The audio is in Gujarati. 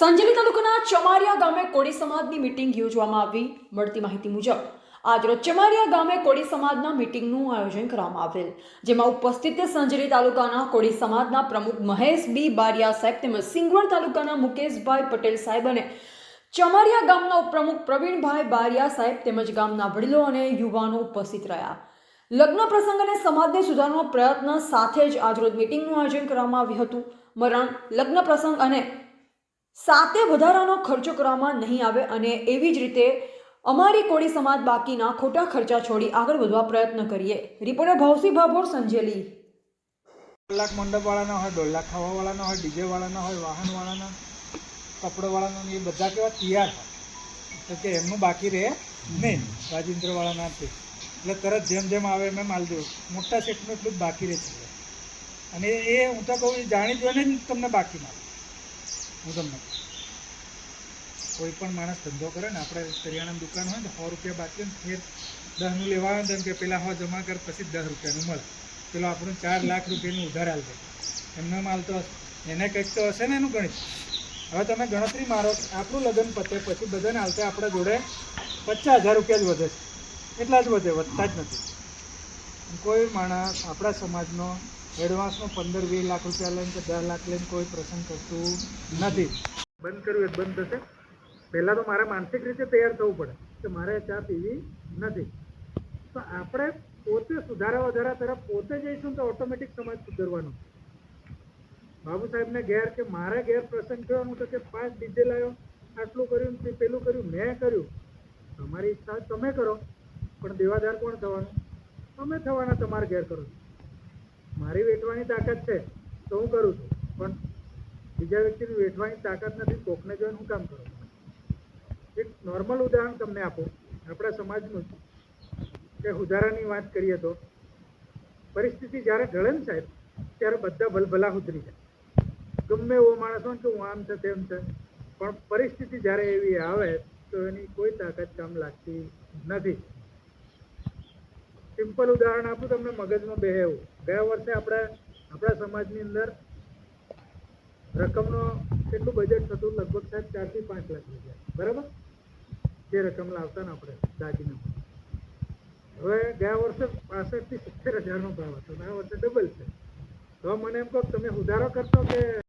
સંજેલી તાલુકાના ચમારિયા ગામે કોળી સમાજની મિટિંગ યોજવામાં આવી. મળતી માહિતી મુજબ આજરોજ ચમારિયા ગામે કોળી સમાજના મિટિંગનું આયોજન કરવામાં આવેલ, જેમાં ઉપસ્થિત સંજેલી તાલુકાના કોળી સમાજના પ્રમુખ મહેશ બી બારિયા સાહેબ તેમજ સિંગવડ તાલુકાના મુકેશભાઈ પટેલ સાહેબ અને ચમારિયા ગામના ઉપપ્રમુખ પ્રવીણભાઈ બારિયા સાહેબ તેમજ ગામના વડીલો અને યુવાનો ઉપસ્થિત રહ્યા. લગ્ન પ્રસંગ અને સમાજને સુધારવાનો પ્રયત્ન સાથે જ આજરોજ મિટિંગનું આયોજન કરવામાં આવ્યું હતું. મરણ, લગ્ન પ્રસંગ અને સાથે વધારાનો ખર્ચો કરવામાં નહીં આવે અને એવી જ રીતે અમારી કોળી સમાજ બાકીના ખોટા ખર્ચા છોડી આગળ વધવા પ્રયત્ન કરીએ. રિપોર્ટર ભાવસી ભાભોર, સંજેલી. લાખ મંડપ વાળાના હોય દોઢ લાખ ખાવા વાળાના હોય ડીજે વાળાના હોય વાહન વાળાના કપડો વાળાના ને એ બધા કેવા તૈયાર હોય. તો કે એમનું બાકી રહે નહીં રાજેન્દ્ર વાળાના એટલે તરત જેમ જેમ આવે એમ એમ આલ મોટા સેટનું એટલું જ બાકી રહે છે. અને એ હું તો કહું જાણી જોઈને જ તમને બાકી મારું. હું તમને. કોઈ પણ માણસ ધંધો કરે ને, આપણે કરિયાણાની દુકાન હોય ને સો રૂપિયા બાકી ને ફેર દસનું લેવા આવે ને, કે પેલા હો જમા કર, પછી દસ રૂપિયાનું મળે. પેલો આપણું ચાર લાખ રૂપિયાનું ઉધાર હાલ દે એમને માલ તો એને કંઈક તો હશે ને એનું ગણિત. હવે તમે ગણતરી મારો આપણું લગ્ન પતે, પછી બધાને હાલતે આપણા જોડે પચાસ હજાર રૂપિયા જ વધે છે. એટલા જ વધે, વધતા જ નથી. કોઈ માણસ આપણા સમાજનો એડવાન્સનો પંદર, વીસ લાખ રૂપિયા લઈને કે દસ લાખ લઈને કોઈ પ્રસંગ કરતું નથી. બંધ કર્યું એ બંધ થશે. પહેલાં તો મારે માનસિક રીતે તૈયાર થવું પડે કે મારે ચા પીવી નથી. તો આપણે પોતે સુધારા વધારા તરફ પોતે જઈશું તો ઓટોમેટિક સમાજ સુધરવાનો. બાબુ સાહેબને ઘેર કે મારે ઘેર પ્રસંગ થયો તો કે પાંચ ડીજે લાવ્યો આટલું કર્યું તે પેલું કર્યું, મેં કર્યું. તમારી ઈચ્છા તમે કરો, પણ દેવાદાર કોણ થવાનું? તમે થવાના તમારે ઘેર કરો. મારી વેઠવાની તાકાત છે તો હું કરું છું, પણ બીજા વ્યક્તિની વેઠવાની તાકાત નથી, કોકને જોઈને હું કામ કરું એક નોર્મલ ઉદાહરણ તમને આપું. આપણા સમાજનું. કે સુધારાની વાત કરીએ તો, પરિસ્થિતિ જ્યારે ઢળે સાહેબ, ત્યારે બધા ભલભલા ઉતરી જાય. ગમે એવો માણસ હોય કે હું આમ છે તેમ છે, પણ પરિસ્થિતિ જ્યારે એવી આવે, તો એની કોઈ તાકાત કામ લાગતી નથી. સિમ્પલ ઉદાહરણ આપું તમને મગજમાં બે એવું. ગયા વર્ષે આપણે, આપણા સમાજની અંદર રકમનો કેટલું બજેટ થતું લગભગ સાહેબ ચારથી પાંચ લાખ રૂપિયા. બરાબર? જે રકમ લાવતા ને આપણે દાગીના હવે ગયા વર્ષે પાસઠથી સિત્તેર હજારનો ભાવ હતો, આ વર્ષે ડબલ છે. તો મને એમ કહો તમે સુધારો કરશો કે